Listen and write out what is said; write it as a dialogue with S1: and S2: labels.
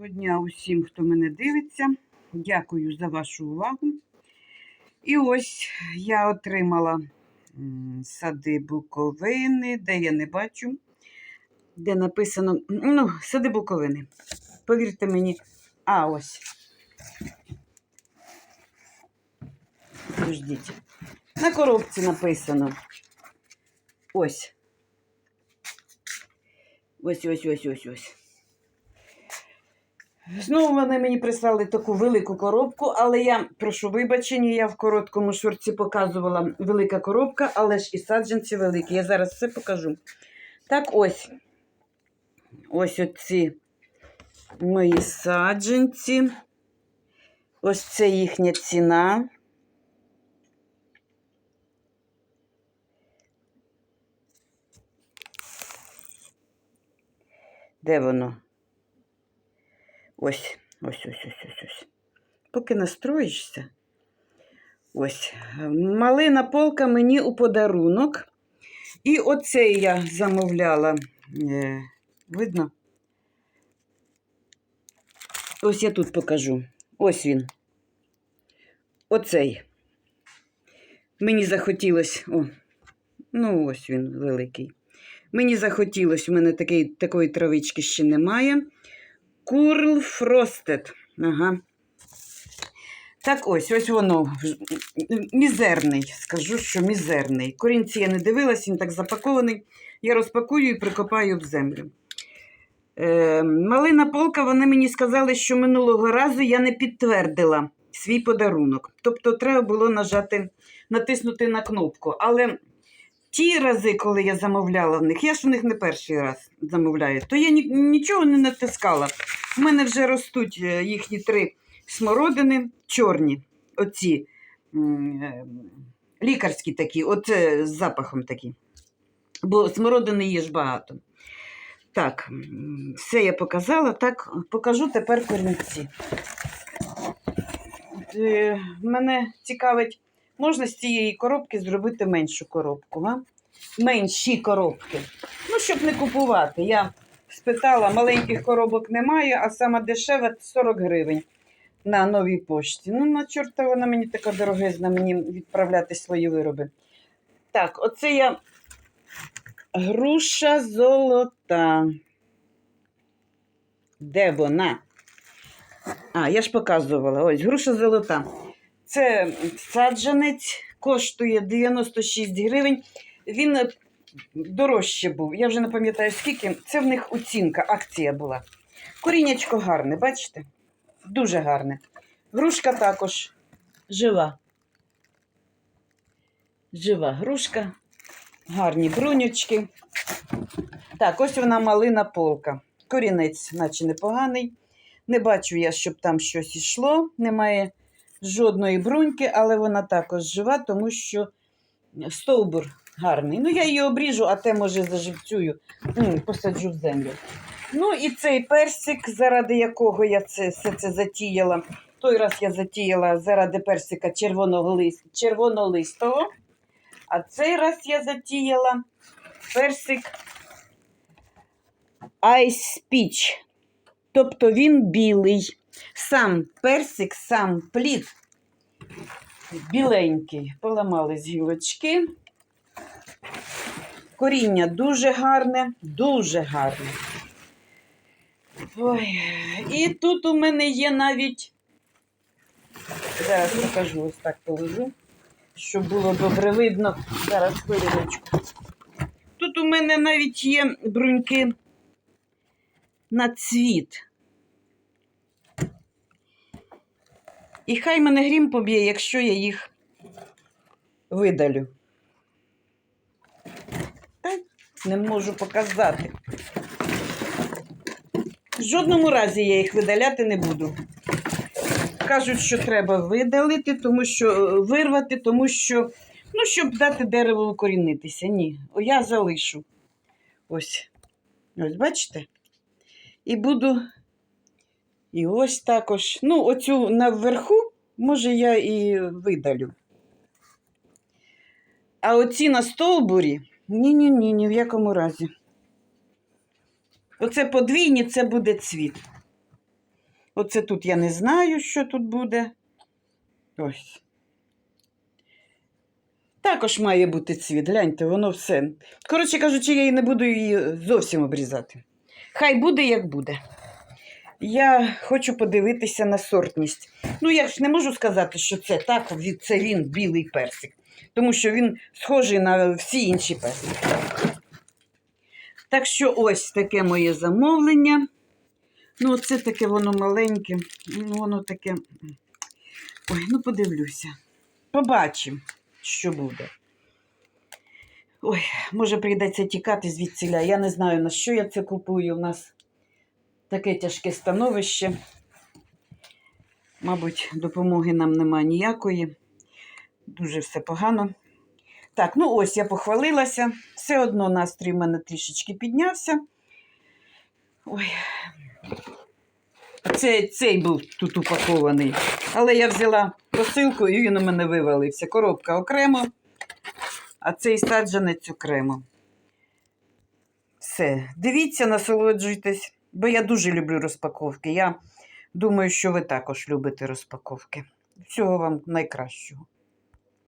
S1: Доброго дня усім, хто мене дивиться. Дякую за вашу увагу. І ось я отримала сади Буковини, де я не бачу, де написано ну, сади Буковини. Повірте мені, а ось. Подождіть. На коробці написано. Ось. Ось, ось, ось, ось, ось. Знову вони мені прислали таку велику коробку, але я прошу вибачення, я в короткому шорці показувала велика коробка, але ж і саджанці великі. Я зараз все покажу. Так, ось. Ось оці мої саджанці. Ось це їхня ціна. Де воно? Ось, ось, ось, ось, ось, ось. Поки настроїшся. Ось. Малина полка мені у подарунок. І оцей я замовляла. Е, видно? Ось я тут покажу. Ось він. Оцей. Мені захотілося. О, ну ось він великий. Мені захотілося, у мене такої, такої травички ще немає. Курл Фростед. Ага. Так ось, ось воно. Мізерний. Скажу, що мізерний. Корінці я не дивилась, він так запакований. Я розпакую і прикопаю в землю. Е, малина полка, вони мені сказали, що минулого разу я не підтвердила свій подарунок. Тобто треба було нажати, натиснути на кнопку. Але ті рази, коли я замовляла в них, я ж у них не перший раз замовляю, то я ні, нічого не натискала. У мене вже ростуть е, їхні три смородини чорні, оці е, лікарські такі, оце з запахом такі. Бо смородини є ж багато. Так, все я показала. Так, покажу тепер корінці. Е, Мене цікавить, можна з цієї коробки зробити меншу коробку, а? менші коробки. Ну, щоб не купувати. Я спитала, маленьких коробок немає, а сама дешева 40 гривень на новій пошті. Ну, на чорта вона мені така дорогезна, мені відправляти свої вироби. Так, оце я груша золота. Де вона? А, я ж показувала. Ось груша золота. Це саджанець, коштує 96 гривень. Він е, дорожче був. Я вже не пам'ятаю скільки. Це в них оцінка, акція була. Коріннячко гарне, бачите? Дуже гарне. Грушка також жива. Жива грушка, гарні брунючки. Так, ось вона малина полка. Корінець, наче непоганий. Не бачу я, щоб там щось ішло. Немає жодної бруньки, але вона також жива, тому що стовбур гарний. Ну, я її обріжу, а те, може, заживцюю, посаджу в землю. Ну і цей персик, заради якого я це, все це затіяла. Той раз я затіяла заради персика червонолистого, а цей раз я затіяла персик Ice Peach. Тобто він білий. Сам персик, сам плід біленький. Поламались гілочки. Коріння дуже гарне, дуже гарне. Ой. І тут у мене є навіть. Зараз покажу, ось так положу, щоб було добре видно. Зараз хвилиночку. Тут у мене навіть є бруньки на цвіт. І хай мене грім поб'є, якщо я їх видалю. Та не можу показати. В жодному разі я їх видаляти не буду. Кажуть, що треба видалити, тому що е, вирвати, тому що, ну, щоб дати дереву укорінитися. Ні, я залишу. Ось. Ось, бачите? І буду. І ось також. Ну, оцю наверху, може, я і видалю. А оці на стовбурі ні-ні-ні, ні в якому разі. Оце подвійні, це буде цвіт. Оце тут я не знаю, що тут буде. Ось. Також має бути цвіт. Гляньте, воно все. Коротше кажучи, я і не буду її зовсім обрізати. Хай буде, як буде. Я хочу подивитися на сортність. Ну, я ж не можу сказати, що це так, це він білий персик, тому що він схожий на всі інші персики. Так що ось таке моє замовлення. Ну, оце таке воно маленьке, ну, воно таке. Ой, ну подивлюся. Побачимо, що буде. Ой, може прийдеться тікати звідсіля. Я не знаю, на що я це купую. У нас таке тяжке становище. Мабуть, допомоги нам немає ніякої. Дуже все погано. Так, ну ось я похвалилася. Все одно настрій в мене трішечки піднявся. Ой. Це, цей був тут упакований. Але я взяла посилку і він у мене вивалився. Коробка окремо, а цей саджанець окремо. Все. Дивіться, насолоджуйтесь, бо я дуже люблю розпаковки. Я думаю, що ви також любите розпаковки. Всього вам найкращого.